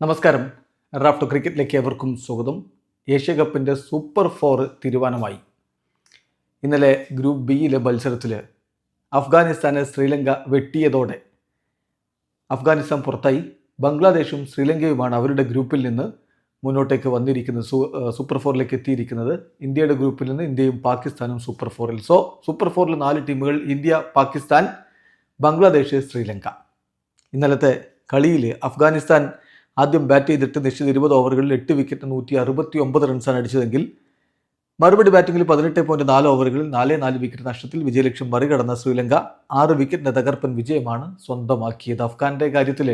നമസ്കാരം. റാഫ്റ്റോ ക്രിക്കറ്റിലേക്ക് ഏവർക്കും സ്വാഗതം. ഏഷ്യ കപ്പിന്റെ സൂപ്പർ ഫോർ തീരുമാനമായി ഇന്നലെ ഗ്രൂപ്പ് ബിയിലെ മത്സരത്തിൽ അഫ്ഗാനിസ്ഥാനെ ശ്രീലങ്ക വെട്ടിയതോടെ അഫ്ഗാനിസ്ഥാൻ പുറത്തായി. ബംഗ്ലാദേശും ശ്രീലങ്കയുമാണ് അവരുടെ ഗ്രൂപ്പിൽ നിന്ന് മുന്നോട്ടേക്ക് വന്നിരിക്കുന്നത് സൂപ്പർ ഫോറിലേക്ക് എത്തിയിരിക്കുന്നത്. ഇന്ത്യയുടെ ഗ്രൂപ്പിൽ നിന്ന് ഇന്ത്യയും പാകിസ്ഥാനും സൂപ്പർ ഫോറിൽ. സോ സൂപ്പർ ഫോറിൽ നാല് ടീമുകൾ ഇന്ത്യ പാകിസ്ഥാൻ ബംഗ്ലാദേശ് ശ്രീലങ്ക. ഇന്നലത്തെ കളിയിൽ അഫ്ഗാനിസ്ഥാൻ ആദ്യം ബാറ്റ് ചെയ്തിട്ട് നിശ്ചിത ഇരുപത് ഓവറുകളിൽ എട്ട് വിക്കറ്റ് നൂറ്റി അറുപത്തി ഒമ്പത് റൺസാണ് അടിച്ചതെങ്കിൽ മറുപടി ബാറ്റിംഗിൽ പതിനെട്ട് പോയിന്റ് നാല് ഓവറുകളിൽ നാല് നാല് വിക്കറ്റ് നഷ്ടത്തിൽ വിജയലക്ഷ്യം മറികടന്ന ശ്രീലങ്ക ആറ് വിക്കറ്റിന്റെ തകർപ്പൻ വിജയമാണ് സ്വന്തമാക്കിയത്. അഫ്ഗാന്റെ കാര്യത്തിൽ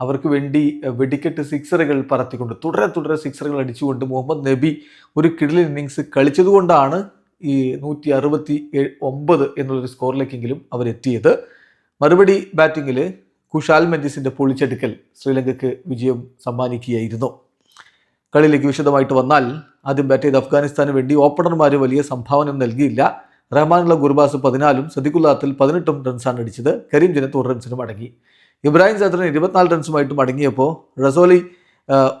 അവർക്ക് വേണ്ടി വെടിക്കെട്ട് സിക്സറുകൾ പറത്തിക്കൊണ്ട് തുടരെ തുടരെ സിക്സറുകൾ അടിച്ചുകൊണ്ട് മുഹമ്മദ് നബി ഒരു കിടിലൻ ഇന്നിങ്സ് കളിച്ചതുകൊണ്ടാണ് ഈ നൂറ്റി അറുപത്തി ഒമ്പത് എന്നുള്ളൊരു സ്കോറിലേക്കെങ്കിലും അവരെത്തിയത്. മറുപടി ബാറ്റിങ്ങിൽ കുഷാൽ മെൻഡിസിന്റെ പൊളിച്ചെടുക്കൽ ശ്രീലങ്കയ്ക്ക് വിജയം സമ്മാനിക്കുകയായിരുന്നു. കളിയിലേക്ക് വിശദമായിട്ട് വന്നാൽ ആദ്യം ബാറ്റ് ചെയ്ത് അഫ്ഗാനിസ്ഥാന് വേണ്ടി ഓപ്പണർമാർ വലിയ സംഭാവന നൽകിയില്ല. റഹ്മാനുള്ള ഗുർബാസ് പതിനാലും സദിഖുല്ലാത്തിൽ പതിനെട്ടും റൺസാണ് അടിച്ചത്. കരീം ജനത്ത് ഒരു റൺസിനും അടങ്ങി. ഇബ്രാഹിം സദറിന് ഇരുപത്തിനാല് റൺസുമായിട്ട് മടങ്ങിയപ്പോൾ റസോലി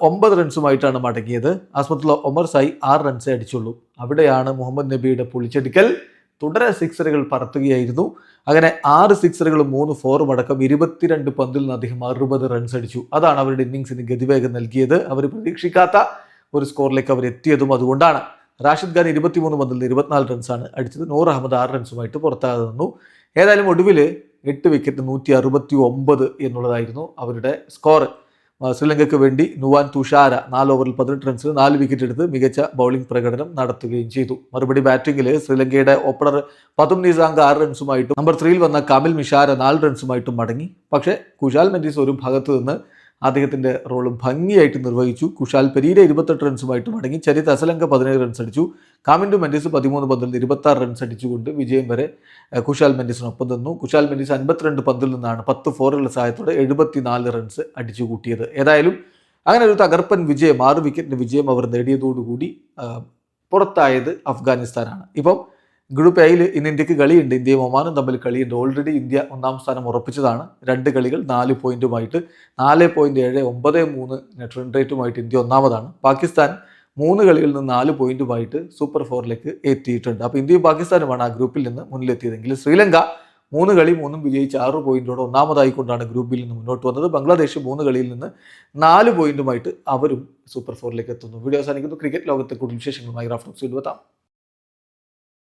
ഒമ്പത് റൺസുമായിട്ടാണ് മടങ്ങിയത്. ആസ്മത്തുള്ള ഒമർ സായി ആറ് റൺസേ അടിച്ചുള്ളൂ. അവിടെയാണ് മുഹമ്മദ് നബിയുടെ പൊളിച്ചെടുക്കൽ. തുടരെ സിക്സറുകൾ പറത്തുകയായിരുന്നു. അങ്ങനെ ആറ് സിക്സറുകളും മൂന്ന് ഫോറും അടക്കം ഇരുപത്തിരണ്ട് പന്തിൽ നിന്ന് അദ്ദേഹം അറുപത് റൺസ് അടിച്ചു. അതാണ് അവരുടെ ഇന്നിങ്സിന് ഗതിവേഗം നൽകിയത്. അവർ പ്രതീക്ഷിക്കാത്ത ഒരു സ്കോറിലേക്ക് അവർ എത്തിയതും അതുകൊണ്ടാണ്. റാഷിദ് ഖാൻ ഇരുപത്തിമൂന്ന് പന്തിൽ നിന്ന് ഇരുപത്തിനാല് റൺസാണ് അടിച്ചത്. നൂർ അഹമ്മദ് ആറ് റൺസുമായിട്ട് പുറത്താകെ നിന്നു. ഏതായാലും ഒടുവിൽ എട്ട് വിക്കറ്റ് നൂറ്റി അറുപത്തി ഒമ്പത് എന്നുള്ളതായിരുന്നു അവരുടെ സ്കോർ ശ്രീലങ്കയ്ക്ക് വേണ്ടി നുവാൻ തുഷാര നാല് ഓവറിൽ പതിനെട്ട് റൺസിന് നാല് വിക്കറ്റ് എടുത്ത് മികച്ച ബൗളിംഗ് പ്രകടനം നടത്തുകയും ചെയ്തു. മറുപടി ബാറ്റിംഗിൽ ശ്രീലങ്കയുടെ ഓപ്പണർ പതും നിസാങ്ക ആറ് റൺസുമായിട്ടും നമ്പർ ത്രീയിൽ വന്ന കമിൽ മിഷാര നാല് റൺസുമായിട്ടും മടങ്ങി. പക്ഷേ കുശാൽ മെൻഡീസ് ഒരു ഭാഗത്ത് നിന്ന് അദ്ദേഹത്തിന്റെ റോൾ ഭംഗിയായിട്ട് നിർവഹിച്ചു. കുഷാൽ പെരീര ഇരുപത്തെട്ട് റൺസുമായിട്ട് മടങ്ങി. ചരിത് അസലങ്ക പതിനേഴ് റൺസ് അടിച്ചു. കാമിൻഡു മെൻഡിസ് പതിമൂന്ന് പന്തിൽ ഇരുപത്തി ആറ് റൺസ് അടിച്ചുകൊണ്ട് വിജയം വരെ കുഷാൽ മെൻഡിസിനൊപ്പം നിന്നു. കുഷാൽ മെൻഡിസ് അൻപത്തിരണ്ട് പന്തിൽ നിന്നാണ് പത്ത് ഫോറുകളുടെ സഹായത്തോടെ എഴുപത്തിനാല് റൺസ് അടിച്ചു കൂട്ടിയത്. ഏതായാലും അങ്ങനെ ഒരു തകർപ്പൻ വിജയം ആറ് വിക്കറ്റിന്റെ വിജയം അവർ നേടിയതോടുകൂടി പുറത്തായത് അഫ്ഗാനിസ്ഥാനാണ്. ഇപ്പം ഗ്രൂപ്പ് എയിൽ ഇന്ന് ഇന്ത്യയ്ക്ക് കളിയുണ്ട്. ഇന്ത്യയും ഒമാനും തമ്മിൽ കളിയുണ്ട്. ഓൾറെഡി ഇന്ത്യ ഒന്നാം സ്ഥാനം ഉറപ്പിച്ചതാണ്. രണ്ട് കളികൾ നാല് പോയിന്റുമായിട്ട്. നാല് പോയിന്റ് ഏഴ് ഒമ്പത് മൂന്ന് നെറ്റ് റൺ ഇന്ത്യ ഒന്നാമതാണ്. പാകിസ്ഥാൻ മൂന്ന് കളികളിൽ നിന്ന് നാല് പോയിന്റുമായിട്ട് സൂപ്പർ ഫോറിലേക്ക് എത്തിയിട്ടുണ്ട്. അപ്പോൾ ഇന്ത്യയും പാകിസ്ഥാനുമാണ് ആ ഗ്രൂപ്പിൽ നിന്ന് മുന്നിലെത്തിയതെങ്കിൽ ശ്രീലങ്ക മൂന്ന് കളി മൂന്നും വിജയിച്ച് ആറ് പോയിന്റോടെ ഒന്നാമതായിക്കൊണ്ടാണ് ഗ്രൂപ്പിൽ നിന്ന് മുന്നോട്ട് വന്നത്. ബംഗ്ലാദേശ് മൂന്ന് കളിയിൽ നിന്ന് നാല് പോയിന്റുമായിട്ട് അവരും സൂപ്പർ ഫോറിലേക്ക് എത്തുന്നു. വീഡിയോ അവസാനിക്കുന്നു. ക്രിക്കറ്റ് ലോകത്തെ കൂടുതൽ വിശേഷങ്ങളുമായി റാഫ്റ്റോക്സ് എത്താം.